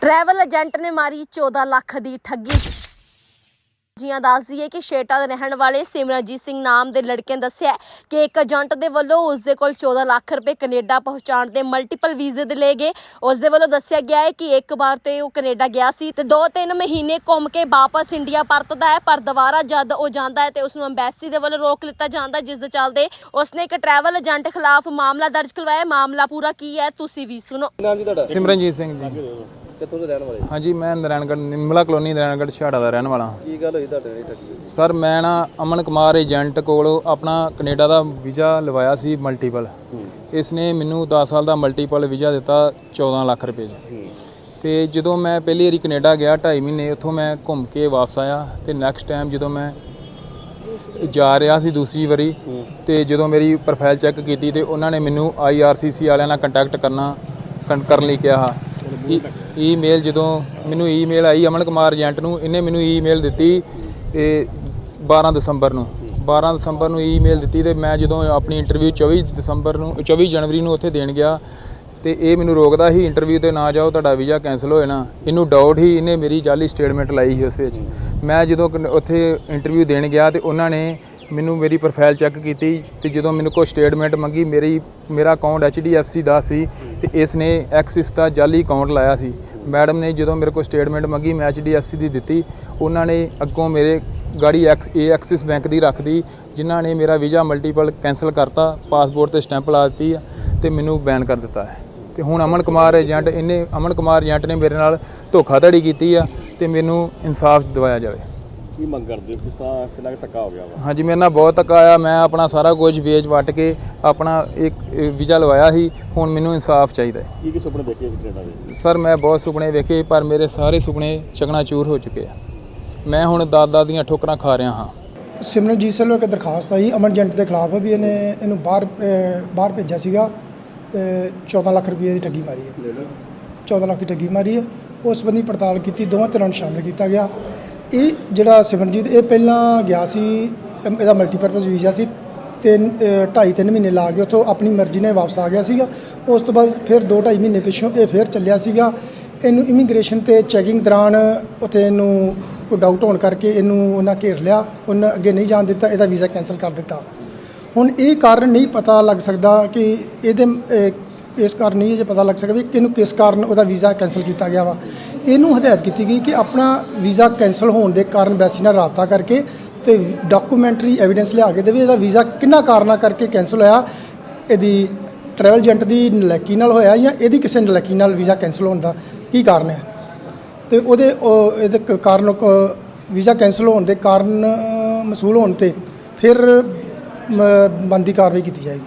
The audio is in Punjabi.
ਟਰੈਵਲ ਏਜੰਟ ਨੇ ਮਾਰੀ 14 ਲੱਖ ਦੀ ਠੱਗੀ। ਜੀਆਂ ਦੱਸ ਦਈਏ ਕਿ ਸ਼ੇਟਾ ਦੇ ਰਹਿਣ ਵਾਲੇ ਸਿਮਰਨਜੀਤ ਸਿੰਘ ਨਾਮ ਦੇ ਲੜਕੇ ਨੇ ਦੱਸਿਆ ਕਿ ਇੱਕ ਏਜੰਟ ਦੇ ਵੱਲੋਂ ਉਸ ਦੇ ਕੋਲ 14 ਲੱਖ ਰੁਪਏ ਕੈਨੇਡਾ ਪਹੁੰਚਾਉਣ ਦੇ ਮਲਟੀਪਲ ਵੀਜ਼ੇ ਦੇ ਲਏ ਗਏ। ਉਸ ਦੇ ਵੱਲੋਂ ਦੱਸਿਆ ਗਿਆ ਹੈ ਕਿ ਇੱਕ ਵਾਰ ਤੇ ਉਹ ਕੈਨੇਡਾ ਗਿਆ ਸੀ ਤੇ 2-3 ਮਹੀਨੇ ਘੁੰਮ ਕੇ ਵਾਪਸ ਇੰਡੀਆ ਪਰਤਦਾ ਹੈ ਪਰ ਦੁਬਾਰਾ ਜਦ ਉਹ ਜਾਂਦਾ ਹੈ ਤੇ ਉਸ ਨੂੰ ਅੰਬੈਸੀ ਦੇ ਵੱਲੋਂ ਰੋਕ ਲਿੱਤਾ ਜਾਂਦਾ ਹੈ, ਜਿਸ ਦੇ ਚੱਲਦੇ ਉਸਨੇ ਇੱਕ ਟਰੈਵਲ ਏਜੰਟ ਖਿਲਾਫ ਮਾਮਲਾ ਦਰਜ ਕਰਵਾਇਆ। ਮਾਮਲਾ ਪੂਰਾ ਕੀ ਹੈ ਤੁਸੀਂ ਵੀ ਸੁਣੋ। ਸਿਮਰਨਜੀਤ ਸਿੰਘ ਜੀ। ਕਿੱਥੋਂ ਦੇ ਰਹਿਣ ਵਾਲੇ? ਹਾਂਜੀ ਮੈਂ ਨਾਰਾਇਣਗੜ੍ਹ ਨਿਮਲਾ ਕਲੋਨੀ ਨਾਰਾਇਣਗੜ੍ਹ ਛਾੜਾ ਦਾ ਰਹਿਣ ਵਾਲਾ। ਕੀ ਗੱਲ ਹੋਈ ਤੁਹਾਡੇ ਨਾਲ ਠੱਗੀ ਸਰ ਮੈਂ ਨਾ ਅਮਨ ਕੁਮਾਰ ਏਜੰਟ ਕੋਲ ਆਪਣਾ ਕੈਨੇਡਾ ਦਾ ਵੀਜ਼ਾ ਲਵਾਇਆ ਸੀ ਮਲਟੀਪਲ। ਇਸ ਨੇ ਮੈਨੂੰ 10 ਸਾਲ ਦਾ ਮਲਟੀਪਲ ਵੀਜ਼ਾ ਦਿੱਤਾ 14 ਲੱਖ ਰੁਪਏ 'ਚ। ਤੇ ਜਦੋਂ ਮੈਂ ਪਹਿਲੀ ਵਾਰੀ ਕੈਨੇਡਾ ਗਿਆ 2.5 ਮਹੀਨੇ ਉੱਥੋਂ ਮੈਂ ਘੁੰਮ ਕੇ ਵਾਪਸ ਆਇਆ ਤੇ ਨੈਕਸਟ ਟਾਈਮ ਜਦੋਂ ਮੈਂ ਜਾ ਰਿਹਾ ਸੀ ਦੂਸਰੀ ਵਾਰੀ ਤੇ ਜਦੋਂ ਮੇਰੀ ਪ੍ਰੋਫਾਈਲ ਚੈੱਕ ਕੀਤੀ ਤੇ ਉਹਨਾਂ ਨੇ ਮੈਨੂੰ IRCC ਵਾਲਿਆਂ ਨਾਲ ਕੰਟੈਕਟ ਕਰਨਾ ਕਨ- ਕਰਨ ਲਈ ਕਿਹਾ। ਈਮੇਲ ਜਦੋਂ ਮੈਨੂੰ ਈਮੇਲ ਆਈ ਅਮਨ ਕੁਮਾਰ ਏਜੰਟ ਨੂੰ, ਇਹਨੇ ਮੈਨੂੰ ਈਮੇਲ ਦਿੱਤੀ ਇਹ 12 ਦਸੰਬਰ ਨੂੰ। 12 ਦਸੰਬਰ ਨੂੰ ਈਮੇਲ ਦਿੱਤੀ ਤੇ ਮੈਂ ਜਦੋਂ ਆਪਣੀ ਇੰਟਰਵਿਊ 24 ਦਸੰਬਰ ਨੂੰ 24 ਜਨਵਰੀ ਨੂੰ ਉੱਥੇ ਦੇਣ ਗਿਆ ਤੇ ਇਹ ਮੈਨੂੰ ਰੋਕਦਾ ਸੀ ਇੰਟਰਵਿਊ ਤੇ ਨਾ ਜਾਓ, ਤੁਹਾਡਾ ਵੀਜ਼ਾ ਕੈਨਸਲ ਹੋ ਜਾਣਾ। ਇਹਨੂੰ ਡਾਊਟ ਹੀ ਇਹਨੇ ਮੇਰੀ ਜਾਲੀ ਸਟੇਟਮੈਂਟ ਲਾਈ ਸੀ ਉਸ ਵਿੱਚ। ਮੈਂ ਜਦੋਂ ਕਨ- ਉੱਥੇ ਇੰਟਰਵਿਊ ਦੇਣ ਗਿਆ ਤੇ ਉਹਨਾਂ ਨੇ ਮੈਨੂੰ ਮੇਰੀ ਪ੍ਰੋਫਾਈਲ ਚੈੱਕ ਕੀਤੀ ਤੇ ਜਦੋਂ ਮੈਨੂੰ ਕੋਈ ਸਟੇਟਮੈਂਟ ਮੰਗੀ, ਮੇਰੀ, ਮੇਰਾ ਅਕਾਊਂਟ HDFC ਦਾ ਸੀ ਤੇ ਇਸ ਨੇ ਐਕਸਿਸ ਦਾ ਜਾਲੀ ਅਕਾਊਂਟ ਲਾਇਆ ਸੀ। ਮੈਡਮ ਨੇ ਜਦੋਂ ਮੇਰੇ ਕੋਲ ਸਟੇਟਮੈਂਟ ਮੰਗੀ, ਮੈਂ HDFC ਦੀ ਦਿੱਤੀ, ਉਹਨਾਂ ਨੇ ਅੱਗੋਂ ਮੇਰੇ ਗਾੜੀ ਐਕਸ ਏ ਐਕਸਿਸ ਬੈਂਕ ਦੀ ਰੱਖਦੀ ਜਿਨ੍ਹਾਂ ਨੇ ਮੇਰਾ ਵੀਜ਼ਾ ਮਲਟੀਪਲ ਕੈਨਸਲ ਕਰਤਾ ਪਾਸਪੋਰਟ ਤੇ ਸਟੈਂਪ ਲਾ ਦਿੱਤੀ ਆ ਤੇ ਮੈਨੂੰ ਬੈਨ ਕਰ ਦਿੱਤਾ ਹੈ। ਤੇ ਹੁਣ ਅਮਨ ਕੁਮਾਰ ਏਜੰਟ, ਇਹਨੇ ਅਮਨ ਕੁਮਾਰ ਏਜੰਟ ਨੇ ਮੇਰੇ ਨਾਲ ਧੋਖਾਧੜੀ ਕੀਤੀ ਆ ਤੇ ਮੈਨੂੰ ਇਨਸਾਫ ਦਿਵਾਇਆ ਜਾਵੇ। ਕੀ ਮੰਗ ਕਰਦੇ ਹੋ? ਕਿਸ ਤਰ੍ਹਾਂ ਕਿੰਨਾ ਕੁ ਧੱਕਾ ਹੋ ਗਿਆ ਵਾ? ਹਾਂਜੀ ਮੇਰੇ ਨਾਲ ਬਹੁਤ ਧੱਕਾ ਆਇਆ। ਮੈਂ ਆਪਣਾ ਸਾਰਾ ਕੁਝ ਵੇਚ ਵਟ ਕੇ ਆਪਣਾ ਇੱਕ ਵੀਜ਼ਾ ਲਵਾਇਆ ਸੀ। ਹੁਣ ਮੈਨੂੰ ਇਨਸਾਫ ਚਾਹੀਦਾ ਹੈ। ਕੀ ਕੀ ਸੁਪਨੇ ਦੇਖੇ ਸੀ ਕੈਨੇਡਾ ਦੇ? ਸਰ ਮੈਂ ਬਹੁਤ ਸੁਪਨੇ ਵੇਖੇ ਪਰ ਮੇਰੇ ਸਾਰੇ ਸੁਪਨੇ ਚਕਨਾਚੂਰ ਹੋ ਚੁੱਕੇ ਆ। ਮੈਂ ਹੁਣ ਦਾਦਾ ਦੀਆਂ ਠੋਕਰਾਂ ਖਾ ਰਿਹਾ ਹਾਂ। ਸਿਮਰਨਜੀਤ ਸਿੰਘ ਵੱਲੋਂ ਇੱਕ ਦਰਖਾਸਤ ਆਈ। ਅਮਨ ਏਜੰਟ ਦੇ ਖਿਲਾਫ ਵੀ ਇਹਨੇ ਇਹਨੂੰ ਬਾਹਰ ਅਹ, ਬਾਹਰ ਭੇਜਿਆ ਸੀਗਾ ਤੇ 14 ਲੱਖ ਰੁਪਏ ਦੀ ਠੱਗੀ ਮਾਰੀ ਹੈ। 14 ਲੱਖ ਦੀ ਠੱਗੀ ਮਾਰੀ ਹੈ। ਉਸ ਸੰਬੰਧੀ ਪੜਤਾਲ ਕੀਤੀ। ਦੋਵਾਂ ਧਿਰਾਂ ਨੂੰ ਸ਼ਾਮਲ ਕੀਤਾ ਗਿਆ। ਇਹ ਜਿਹੜਾ ਸਿਮਰਨਜੀਤ ਇਹ ਪਹਿਲਾਂ ਗਿਆ ਸੀ ਅਮ, ਇਹਦਾ ਮਲਟੀਪਰਪਸ ਵੀਜ਼ਾ ਸੀ ਤਿੰਨ ਅਹ, ਢਾਈ ਤਿੰਨ ਮਹੀਨੇ ਲਾ ਕੇ ਉੱਥੋਂ ਆਪਣੀ ਮਰਜ਼ੀ ਨਾਲ ਵਾਪਸ ਆ ਗਿਆ ਸੀਗਾ। ਉਸ ਤੋਂ ਬਾਅਦ ਫਿਰ 2 ਢਾਈ ਮਹੀਨੇ ਪਿੱਛੋਂ ਇਹ ਫਿਰ ਚੱਲਿਆ ਸੀਗਾ। ਇਹਨੂੰ ਇਮੀਗ੍ਰੇਸ਼ਨ ਤੇ ਚੈਕਿੰਗ ਦੌਰਾਨ ਉੱਥੇ ਇਹਨੂੰ ਕੋਈ ਡਾਊਟ ਹੋਣ ਕਰਕੇ ਇਹਨੂੰ ਉਹਨਾਂ ਘੇਰ ਲਿਆ। ਉਹਨਾਂ ਅੱਗੇ ਨਹੀਂ ਜਾਣ ਦਿੱਤਾ ਇਹਦਾ ਵੀਜ਼ਾ ਕੈਨਸਲ ਕਰ ਦਿੱਤਾ। ਹੁਣ ਇਹ ਕਾਰਨ ਨਹੀਂ ਪਤਾ ਲੱਗ ਸਕਦਾ ਕਿ ਇਹਦੇ ਅਹ, ਇਸ ਕਾਰਨ ਨਹੀਂ ਜੇ ਪਤਾ ਲੱਗ ਸਕਦਾ ਵੀ ਕਿਹਨੂੰ ਕਿਸ ਕਾਰਨ ਉਹਦਾ ਵੀਜ਼ਾ ਕੈਨਸਲ ਕੀਤਾ ਗਿਆ ਵਾ। ਇਹਨੂੰ ਹਦਾਇਤ ਕੀਤੀ ਗਈ ਕਿ ਆਪਣਾ ਵੀਜ਼ਾ ਕੈਨਸਲ ਹੋਣ ਦੇ ਕਾਰਨ ਵੈਸੀ ਨਾਲ ਰਾਬਤਾ ਕਰਕੇ ਤੇ ਡਾਕੂਮੈਂਟਰੀ ਐਵੀਡੈਂਸ ਲਿਆ ਕੇ ਦੇਵੇ। ਇਹਦਾ ਵੀਜ਼ਾ ਕਿੰਨਾ ਕਾਰਨਾਂ ਕਰਕੇ ਕੈਨਸਲ ਹੋਇਆ? ਇਹਦੀ ਟਰੈਵਲ ਏਜੰਟ ਦੀ ਨਲੈਕੀ ਨਾਲ ਹੋਇਆ ਜਾਂ ਇਹਦੀ ਕਿਸੇ ਨਲੈਕੀ ਨਾਲ ਵੀਜ਼ਾ ਕੈਨਸਲ ਹੋਣ ਦਾ ਕੀ ਕਾਰਨ ਹੈ? ਤੇ ਉਹਦੇ, ਉਹ, ਇਹਦੇ ਕ- ਕਾਰਨ ਕ- ਵੀਜ਼ਾ ਕੈਨਸਲ ਹੋਣ ਦੇ ਕਾਰਨ ਮਸੂਲ ਹੋਣ ਤੇ ਫਿਰ ਬਣਦੀ ਕਾਰਵਾਈ ਕੀਤੀ ਜਾਏਗੀ।